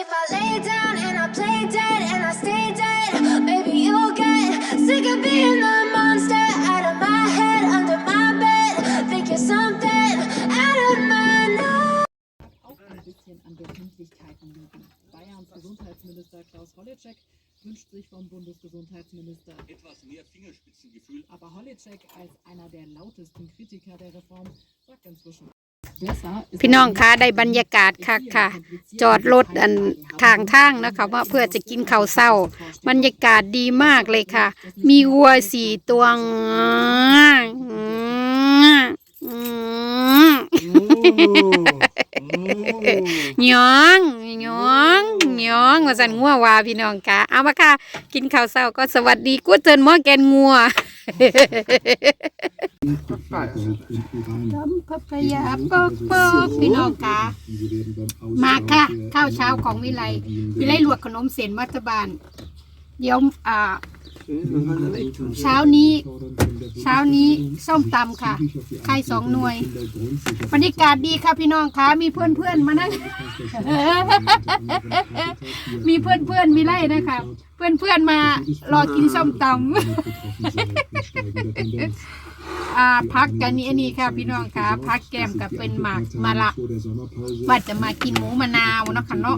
if I lay down and I play dead and I stay dead, maybe you'll get sick of being the monster out of my head, under my bed. Think you're something out of my nose. auch ein bisschen an Befindlichkeiten liegen. Bayerns Gesundheitsminister Klaus Holleczek wünscht sich vom Bundesgesundheitsminister etwas mehr Fingerspitzengefühl Aber Holleczek als einer der lautesten Kritiker der Reform sagt inzwischen. Besser ist พี่น้องคะได้บรรยากาศค่ะค่ะ จอดรถอันทางทางนะคะว่าเพื่อจะกินข้าวเศร้า บรรยากาศดีมากเลยค่ะ มีวัวสี่ตัวหยองหยองห ยองว่าสันงัววาพี่น้องคะเอามาค่ะ กินข้าวเช้าก็สวัสดีกูเจินหม้อแกนงัวจำพัพยาปอกปอกพี่น้องคะมาค่ะ ข้าวเช้าของวิไลวิไลลวกขนมเส้นมัตบานเดี๋ยวอ่า เช้านี้เช้านี้ส้มตำค่ะ ไข่สองหน่วยบรรยากาศดีค่ะพี่น้องคะมีเพื่อนเพื่อนๆมานั่งมีเพื่อนเพื่อนมีไลนะคะ เพื่อนเพื่อนๆมารอกินส้มตำ อ่าพักกันนี้อันนี้ค่ะพี่น้องค่ะพักแก้มกับเป็นหมากมะละว่าจะมากินหมูมะนาวเนาะค่ะเนาะ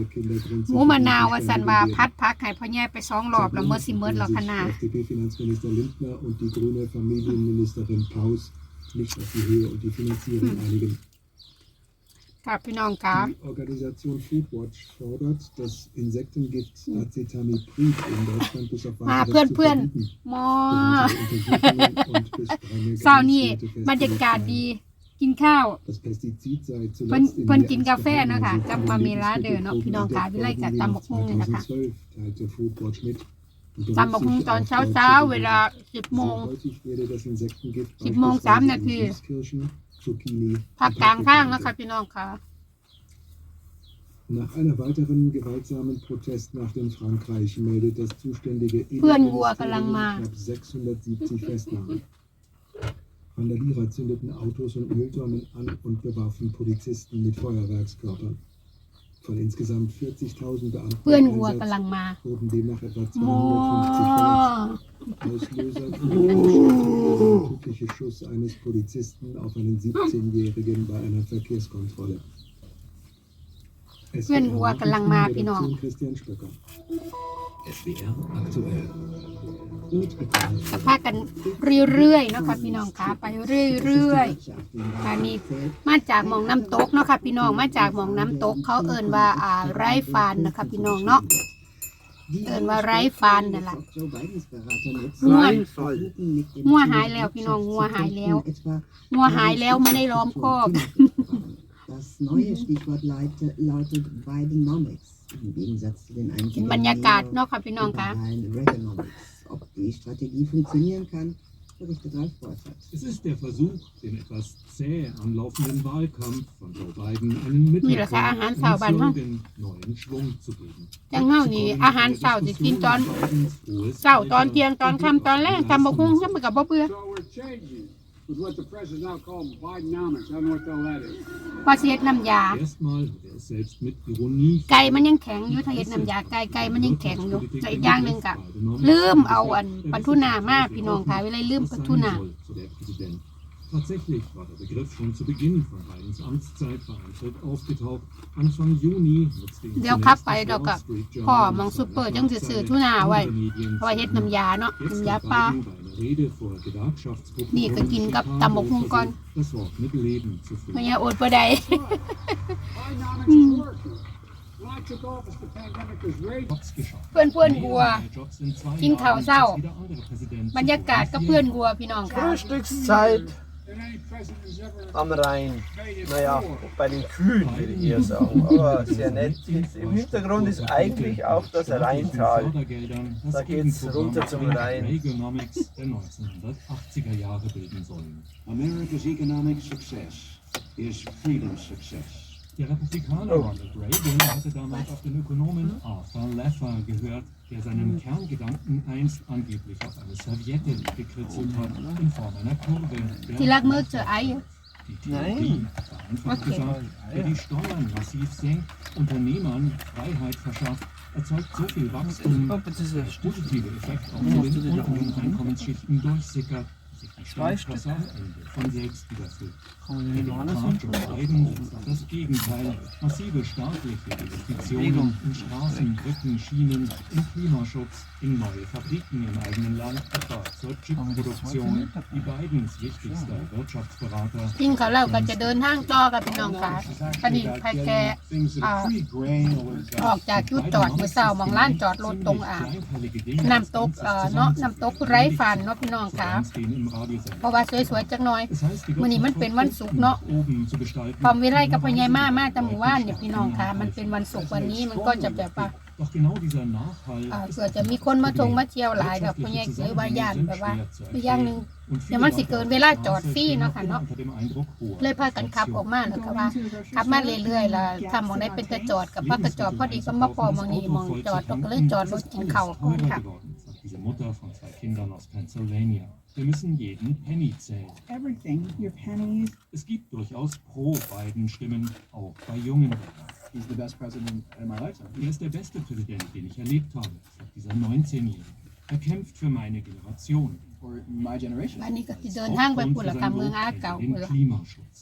หมูมะนาวว่าสันว่าพัดพักให้พ่อแย่ไปสองรอบแล้วเมื่อสิเมิดแล้วค่ะ ค่ะพี่น้องค่ะ Die Organisation Foodwatch fordert, das Insektengift Acetamiprid in Deutschland bis auf มา weiteres เพื่อน zu เพื่อน verbieten. ๆหมอ Untersuchungen und bis strenge เช้านี้ Grenzwerte บรรยากาศ festgehalten. ดีกินข้าว Das Pestizid sei เพิ่น zuletzt in เพิ่น mehr กิน als กาแฟเนาะค่ะ geheim กับมาเมลาเดอเนาะพี่น้องค่ะวิไลกับตำบักหุ่งนี่นะคะ 2012 teilte Foodwatch mit. Und ตำบักหุ่ง berücksichtigt ตอน auch เช้า deutsche เช้าๆเวลา Gebiete. สิบโมง Sehr häufig werde das Insektengift สิบโมงสาม นา beispielsweise ที in Süßkirschen, Zucchini ภาค und กลางข้าง Paprika นะคะพี่น้องค่ะ Nach einer weiteren gewaltsamen Protest nach in Frankreich meldet das zuständige เพื่อนวัวกำลัง Innenministerium มา knapp 670 Festnahmen. Randalierer zündeten Autos und Mülltonnen an und bewarfen Polizisten mit Feuerwerkskörpern. Von insgesamt 40.000 Beamten เพื่อน im วัว Einsatz กำลังมา wurden demnach etwa หมอ 250 verletzt. Auslöser der tödliche Schuss eines Polizisten auf einen 17-Jährigen bei einer Verkehrskontrolle. Es เพื่อนวัวกำลังมาพี่น้อง Redaktion Christian Spöcker. SWR aktuell ก็พากันเรื่อยๆเนาะค่ะพี่น้องค่ะไปเรื่อยๆอันนี้มาจากหมองน้ำตกเนาะค่ะพี่น้องมาจากหมองน้ำตก เขาเอิ่นว่าอ่าไร่ฟานนะคะพี่น้องเนาะเอิ่นว่าไร่ฟานนั่นแหละงัวงัวหายแล้วพี่น้องงัวหายแล้วงัวหายแล้วไม่ได้ล้อมคอก Das neue Stichwort lautet, lautet Bidenomics. Im Gegensatz zu den กินบรรยากาศเนาะค่ะพี่น้องค่ะ liberalen Reaganomics. Ob die Strategie funktionieren kann, berichtet Ralf Borchardt. Es ist der Versuch, dem etwas zäh anlaufenden Wahlkampf von Joe Biden einen นี่แหละค่ะอาหาร Mittelpunkt เช้า und บ้านเฮา Slogan neuen Schwung zu geben. จังเฮานี่อาหารเช้าสิกินตอน Bidens hohes เช้าตอน Alter เที่ยงตอนค่ำตอนแรกทำบักหุ่งยังไม่กับบ่เบื่อ So we're changing with what the press is now called Bidenomics. I don't know what the hell that is. พอสิเฮ็ดน้ำยา Erstmal hat er es selbst mit Ironie ไก่มันยังแข็งอยู่ถ้าเฮ็ดน้ำยาไก่ไก่มันยังแข็งอยู่แต่อีกอย่างหนึ่งกะลืมเอาอันปลาทูน่ามาพี่น้องค่ะเวลาลืมปลาทูน่า So der Präsident. Tatsächlich war der Begriff schon zu Beginn von Bidens Amtszeit vereinzelt aufgetaucht. Anfang Juni nutzte ihn เดี๋ยว zunächst ขับ das ไปแล้วก็ Wall Street พ่อ Journal มอง als ซุปเปอร์ seine จังสิซื้อทูน่าไว้ Medien เพราะว่าเฮ็ดน้ำยาเนาะ Jetzt น้ำยา hat ปลา Biden bei einer Rede vor Gewerkschaftsgruppen นี่ก็กินกับตำบักหุ่งก่อน das Wort mit Leben zu เพราะ füllen. อย่าอดบ่ได้ Bidenomics is working. When I took office, the pandemic was raging. Jobs geschaffen. เพื่อนเพื่อนวัว Mehr Jobs in zwei กินข้าว Jahren เช้า als jeder andere Präsident บรรยากาศก็เพื่อนวัวพี่น้องค่ะ Frühstückszeit am Rhein. Naja, bei den Kühen würde ich eher sagen. Aber sehr nett. Im Hintergrund ist eigentlich auch das Rheintal. Da geht's runter zum Rhein. Reaganomics der 1980er Jahre bilden sollen. America's economic success is freedom's success. Der Republikaner Ronald Reagan hatte damals auf den Ökonomen Arthur Leffer gehört, der seinen Kerngedanken einst angeblich auf eine Serviette gekritzelt hat, in Form einer Kurve. Die lag nur zur Eier. Nein. Theorie, okay. gesagt, wer die Steuern massiv senkt, Unternehmern Freiheit verschafft, erzeugt so viel Wachstum, dass der positive Effekt auf den unteren Einkommensschichten durchsickert sich die Staatskasse am Ende von selbst wiederfüllt. Die Branche beiden das Gegenteil. Massive staatliche Investitionen in Straßen, Brücken, Schienen, in Klimaschutz, in neue Fabriken im eigenen Land, etwa zur Chipproduktion, die Bidens wichtigster Wirtschaftsberater กินเขาวแล้วก็จะเดินทางต่อกับพี่น้องค่ะพอดีใครแกอ่าออกจากจุดจอดเมื่อเช้ามองร้านจอดรถตรงอ่าน้ำตกเอ่อเนาะน้ำตกไร้ฟันเนาะพี่น้องค่ะเพราะว่าสวยๆจักหน่อยมื้อนี้มันเป็นวันศุกร์เนาะพร้อมวิไลกับพญายมามาแต่หมู่ว่านเนี่ยพี่น้องค่ะ มันเป็นวันศุกร์วันนี้มันก็จะแบบว่า Doch genau dieser Nachhall อ่า ist เผื่อจะมีคนมาทงมาเที่ยวหลายกับพญายเสือว่าย่านแบบว่าไปอย่างหนึงเดี๋ยวมันสิเกินเวลาจอดฟรีเนาะค่ะเนาะเลยพากันขับออกมาแล้วก็ว่าขับมาเรื่อยๆแล้วทำมองได้เป็นกระจอดกับพักกระจอดพอดีก็มาพอมองนี้มองจอดเราก็เลยจอดรถกินข้าวก่อนค่ะ Diese Mutter von zwei Kindern aus Pennsylvania. Wir müssen jeden Penny zählen. Everything, your pennies. Es gibt durchaus Pro-Biden-Stimmen, auch bei jungen Wählern. He's the best president in my lifetime. Er ist der beste Präsident, den ich erlebt habe, sagt dieser 19-Jährige. Er kämpft für meine Generation. For my generation. วันนี้ก็สิเดินทางไปปุ่นละค่ะเมืองอาเก่า den พุ่นละ Klimaschutz.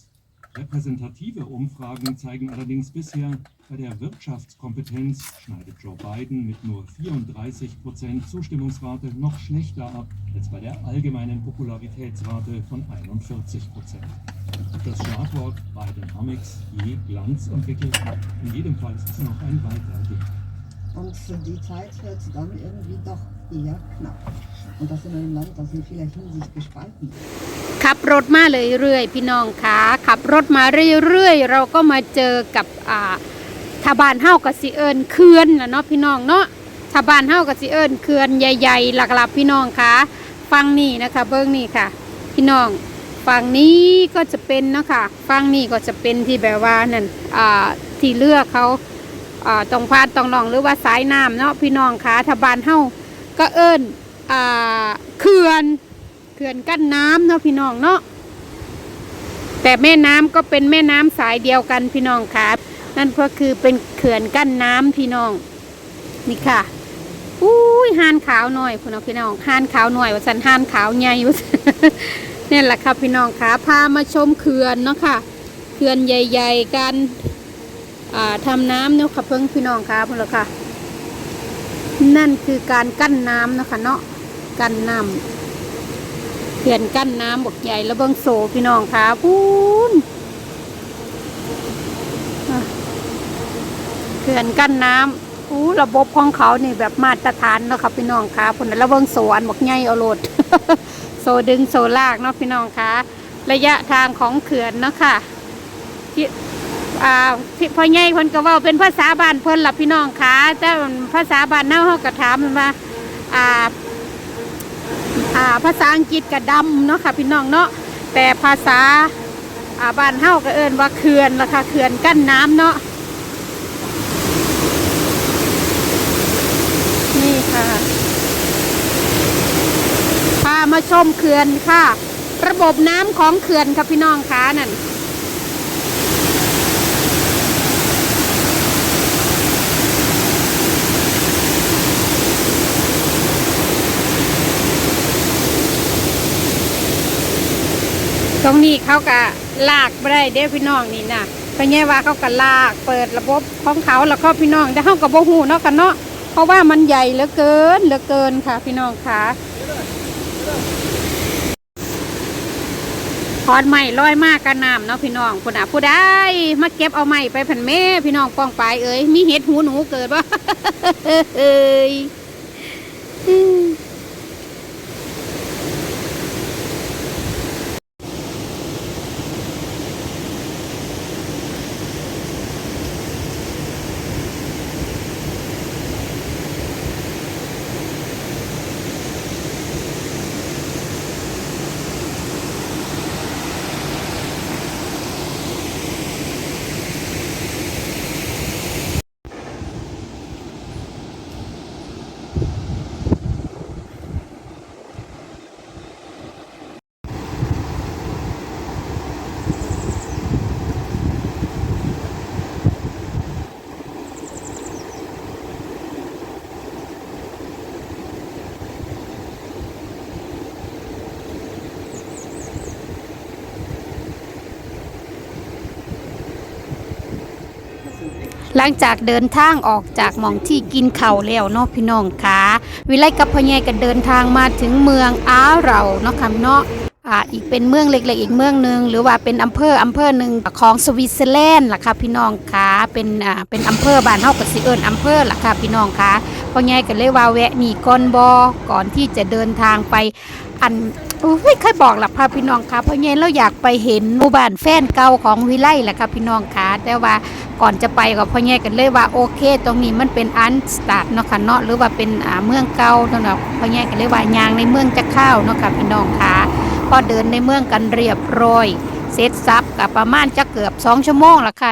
Repräsentative Umfragen zeigen allerdings bisher, bei der Wirtschaftskompetenz schneidet Joe Biden mit nur 34 Prozent Zustimmungsrate noch schlechter ab als bei der allgemeinen Popularitätsrate von 41 Prozent. Das Schlagwort Bidenomics je Glanz entwickelt. In jedem Fall ist es noch ein weiter Weg. Und die Zeit wird dann irgendwie doch eher knapp. Und das in einem Land, das in vieler Hinsicht gespalten ist. ขับรถมาเรื่อยๆพี่น้องคะขับรถมาเรื่อยๆ เราก็มาเจอกับอ่าทบานเฮากับสิเอิญเขื่อนนะเนาะพี่น้องเนาะทบานเฮากับสิเอิญเขื่อนใหญ่ๆหลักๆพี่น้องคะฟังนี่นะคะเบิ้งนี่ค่ะ พี่น้องฝั่งนี้ก็จะเป็นเนาะค่ะฝั่งนี้ก็จะเป็นที่แบบว่านั่นอ่าที่เลือกเขาอ่าตรงพานตรงหนองหรือว่าสายน้ำเนาะพี่น้องคะทบานเฮา ก็เอิญอ่าเขื่อนเขื่อนกั้นน้ำเนาะพี่น้องเนาะแต่แม่น้ำก็เป็นแม่น้ำสายเดียวกันพี่น้องครับ นั่นก็คือเป็นเขื่อนกั้นน้ำพี่น้องนี่ค่ะอุ้ยห่านขาวหน่อยพี่น้องพี่น้องห่านขาวหน่อยว่าสันห่านขาวใหญ่ว่าซั่นี่แหละค่ะพี่น้องค่ะพามาชมเขื่อนเนาะค่ะเขื่อนใหญ่ ๆ กันอ่าทำน้ำเนาะค่ะเพิ่งพี่น้องค่ะพุ่นละค่ะ นั่นคือการกั้นน้ำนะคะเนาะกั้นน้ำเขื่อนกั้นน้ำบกใหญ่แล้วเบิ้งโซพี่น้องค่ะพูนเขื่อนกั้นน้ำอู้ระบบของเขานี่แบบมาตรฐานเนาะค่ะพี่น้องค่ะพุ่นนะแล้วเบิ้งโซอันบกใหญ่เอาโลดโซดึงโซลากเนาะพี่น้องค่ะระยะทางของเขื่อนเนาะค่ะที่ อ่าที่พ่อใหญ่คนก็เว่าเป็นภาษาบ้านเพิ่นล่ะพี่น้องค่ะแต่ภาษาบ้านเน่าเขาก็ถามมันว่าอ่าอ่าภาษาอังกฤษกับดำเนาะค่ะพี่น้องเนาะแต่ภาษาอ่าบ้านเฮาก็เอิ้นว่าเขื่อนละค่ะเขื่อนกั้นน้ำเนาะนี่ค่ะพามาชมเขื่อนค่ะ ระบบน้ำของเขื่อนค่ะพี่น้องค่ะนั่น ตรงนี้เขาก็ลากไปได้เด้พี่น้องนี่นะเพราะแง่ว่าเขาก็ลากเปิดระบบของเขาแล้วก็พี่น้องแต่เขากับโบหูเนาะกันเนาะเพราะว่ามันใหญ่เหลือเกินเหลือเกินค่ะ พี่น้องค่ะพอดใหม่ลอยมากกันน้ำเนาะพี่น้องผู้น่ะผู้ได้มาเก็บเอาใหม่ไปผันแม่พี่น้องป้องไปเอ้ยมีเห็ดหูหนูเกิดว่าเอ้ย หลังจากเดินทางออกจากหม่องที่กินเข้าวแล้วเนาะพี่น้องคะวิไลกับพ่อใหญ่ก็เดินทางมาถึงเมืองอาเราเนาะค่ะเนาะอ่าอีกเป็นเมืองเล็กๆ อีกเมืองหนึ่งหรือว่าเป็นอำเภออำเภอหนึ่งของสวิตเซอร์แลนด์ล่ะค่ะพี่น้องคะเป็นอ่าเป็นอำเภอบ้านเฮาก็สิเอิ้นอำเภอล่ะค่ะพี่น้องคะพ่อใหญ่ก็เลยว่าแวะนี่ก่อนบอก่อนที่จะเดินทางไปอัน อุ้ยเคยบอกหลับพาพี่น้องค่ะเพราะเงี้เราอยากไปเห็นหมู่บ้านแฟนเก่าของวิไลแหละค่ะพี่น้องค่ะแต่ว่าก่อนจะไปก็พ่อเงี้กันเลยว่าโอเค ตรงนี้มันเป็นอันสตาร์ทเนาะค่ะเนาะหรือว่าเป็นเมืองเก่าเนาะพ่อเงี้กันเลยว่ายางในเมืองจะเข้าเนาะค่ะพี่น้องค่ะพอเดินในเมืองกันเรียบร้อยเสร็จสับกับประมาณจะเกือบสองชั่วโมงละค่ะ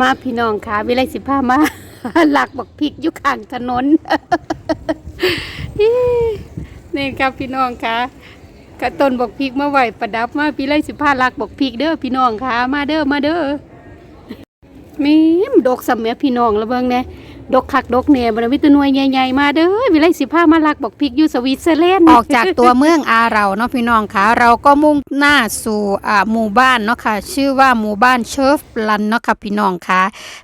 มาพี่น้องค่ะวิไลสิพามาหลักบักพริกอยู่ข้างถนน นี่ครับพี่น้องค่ะกระต้นบอกพริกมาไหวประดับมาพี่ไล่สิบห้าลักบอกพริกเด้อพี่น้องค่ะ มาเด้อมาเด้อมีมดกสมัยพี่น้องละเบิงเนี่ย ดกคักดกเนี่ยบรวิตหน่วยใหญ่ๆมาเด้อวิไลสิบห้ามาลักบอกพริกอยู่สวิตเซอร์แลนด์ออกจากตัวเมืองอาเราเนาะพี่น้องค่ะ เราก็มุ่งหน้าสู่อ่าหมู่บ้านเนาะค่ะ ชื่อว่าหมู่บ้านเชิฟลันเนาะค่ะพี่น้องค่ะ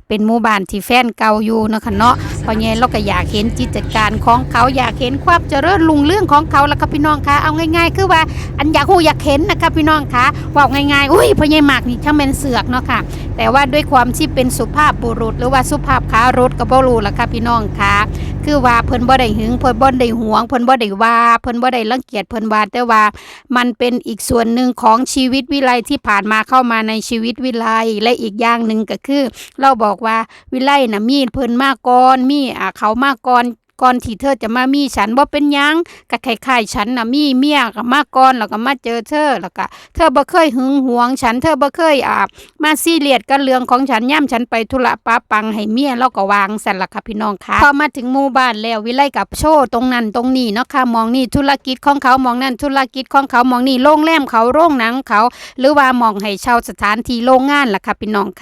เป็นหมู่บ้านที่แฟนเก่าอยู่เนาะค่ะเนาะพราะงี้เราก็อยากเห็นกิจการของเขาอยากเห็นความเจริญรุ่งเรื่องของเขาแล้วค่ะพี่น้องค่ะ เอาง่าย ๆ คือว่าอันอยากหูอยากเห็นนะคะพี่น้องค่ะว่าง่ายๆ อุ้ยพอใหญ่หมากนี่ช่างเป็นเสือกเนาะค่ะ แต่ว่าด้วยความที่เป็นสุภาพบุรุษ หรือว่าสุภาพขารถก็บ่รู้ล่ะค่ะพี่น้องค่ะคือว่าเพิ่นบ่ได้หึงเพิ่นบ่ได้หวงเพิ่นบ่ได้ว่าเพิ่นบ่ได้รังเกียจเพิ่นว่าแต่ว่ามันเป็นอีกส่วนหนึ่งของชีวิตวิไลที่ผ่านมาเข้ามาในชีวิตวิไลและอีกอย่างหนึ่งก็คือ เราบอกว่าวิไลน่ะมีเพิ่นมาก่อนมีอ่าเขามาก่อน ก่อนที่เธอจะมามีฉันบ่เป็นยังก็คล้ายๆฉันน่ะมีเมียก็มาก่อนแล้วก็มาเจอเธอแล้วก็เธอบ่เคยหึงหวง ฉันเธอบ่เคยอ่ามาซีเรียสกับเรื่องของฉันย่ำฉันไปธุระปะปังให้เมียแล้วก็วางสั่นล่ะค่ะพี่น้องค่ะพอมาถึงหมู่บ้านแล้ววิไลกับโชว์ตรงนั้นตรงนี้เนาะค่ะมองนี่ธุรกิจของเขามองนั่นธุรกิจของเขามองนี่โรงแรมเขาโรงหนังเขา หรือว่ามองให้เช่าสถานที่โรงงานล่ะค่ะพี่น้องค่ะ